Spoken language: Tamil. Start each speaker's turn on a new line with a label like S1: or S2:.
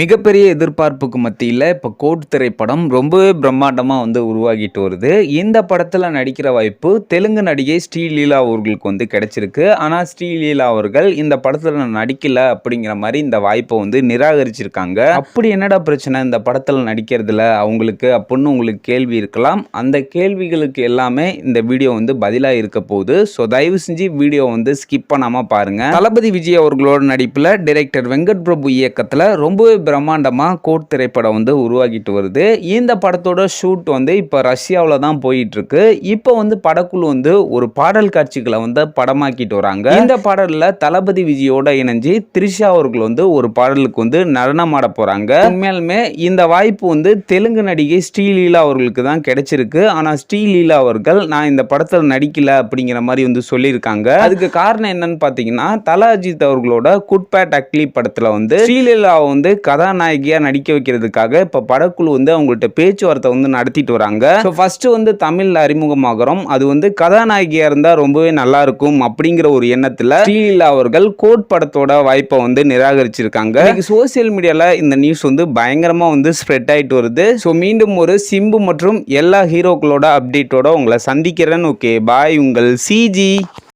S1: மிகப்பெரிய எதிர்பார்ப்புக்கு மத்தியில் இப்போ கோட் திரைப்படம் ரொம்பவே பிரம்மாண்டமாக வந்து உருவாகிட்டு வருது. இந்த படத்தில் நடிக்கிற வாய்ப்பு தெலுங்கு நடிகை ஸ்ரீலீலா அவர்களுக்கு வந்து கிடைச்சிருக்கு. ஆனால் ஸ்ரீலீலா அவர்கள் இந்த படத்தில் நான் நடிக்கல அப்படிங்கிற மாதிரி இந்த வாய்ப்பை வந்து நிராகரிச்சிருக்காங்க. அப்படி என்னடா பிரச்சனை? இந்த படத்தில் நடிக்கிறதுல அவங்களுக்கு அப்படின்னு உங்களுக்கு கேள்வி இருக்கலாம். அந்த கேள்விகளுக்கு எல்லாமே இந்த வீடியோ வந்து பதிலாக இருக்க போகுது. ஸோ தயவு செஞ்சு வீடியோ வந்து ஸ்கிப் பண்ணாமல் பாருங்கள் தளபதி விஜய் அவர்களோட நடிப்பில் டைரக்டர் வெங்கட் பிரபு இயக்கத்தில் ரொம்பவே பிரம்மாண்டமாக கோட் திரைப்படம் வந்து உருவாகிட்டு வருது. இந்த படத்தோட ஷூட் வந்து இப்போ ரஷ்யாவில் தான் போயிட்டுருக்கு. இப்போ வந்து படக்குழு வந்து ஒரு பாடல் காட்சிகளை வந்து படமாக்கிட்டு வராங்க. இந்த பாடலில் தளபதி விஜயோட இணைஞ்சு த்ரிஷா அவர்கள் வந்து ஒரு பாடலுக்கு வந்து நடனமாட போகிறாங்க உண்மையாலுமே இந்த வாய்ப்பு வந்து தெலுங்கு நடிகை ஸ்ரீலீலா அவர்களுக்கு தான் கிடைச்சிருக்கு. ஆனால் ஸ்ரீலீலா அவர்கள் நான் இந்த படத்தில் நடிக்கல அப்படிங்கிற மாதிரி வந்து சொல்லியிருக்காங்க. அதுக்கு காரணம் என்னன்னு பார்த்தீங்கன்னா தல அஜித் அவர்களோட குட்பேட் அக்லி படத்தில் வந்து ஸ்ரீலீலாவை வந்து கதாநாயகியா நடிக்க வைக்கிறதுக்காக இப்போ படக்குழு வந்து அவங்கள்ட்ட பேச்சுவார்த்தை வந்து நடத்திட்டு வராங்க. ஸோ ஃபர்ஸ்ட் வந்து தமிழ்ல அறிமுகமாகிறோம். அது வந்து கதாநாயகியா இருந்தால் ரொம்பவே நல்லா இருக்கும் அப்படிங்கிற ஒரு எண்ணத்தில் ஸ்ரீலீலா அவர்கள் கோட் படத்தோட வாய்ப்பை வந்து நிராகரிச்சிருக்காங்க. சோசியல் மீடியால இந்த நியூஸ் வந்து பயங்கரமா வந்து ஸ்ப்ரெட் ஆயிட்டு வருது. ஸோ மீண்டும் ஒரு சிம்பு மற்றும் எல்லா ஹீரோக்களோட அப்டேட்டோட உங்களை சந்திக்கிறேன். ஓகே பாய் உங்கள் சிஜி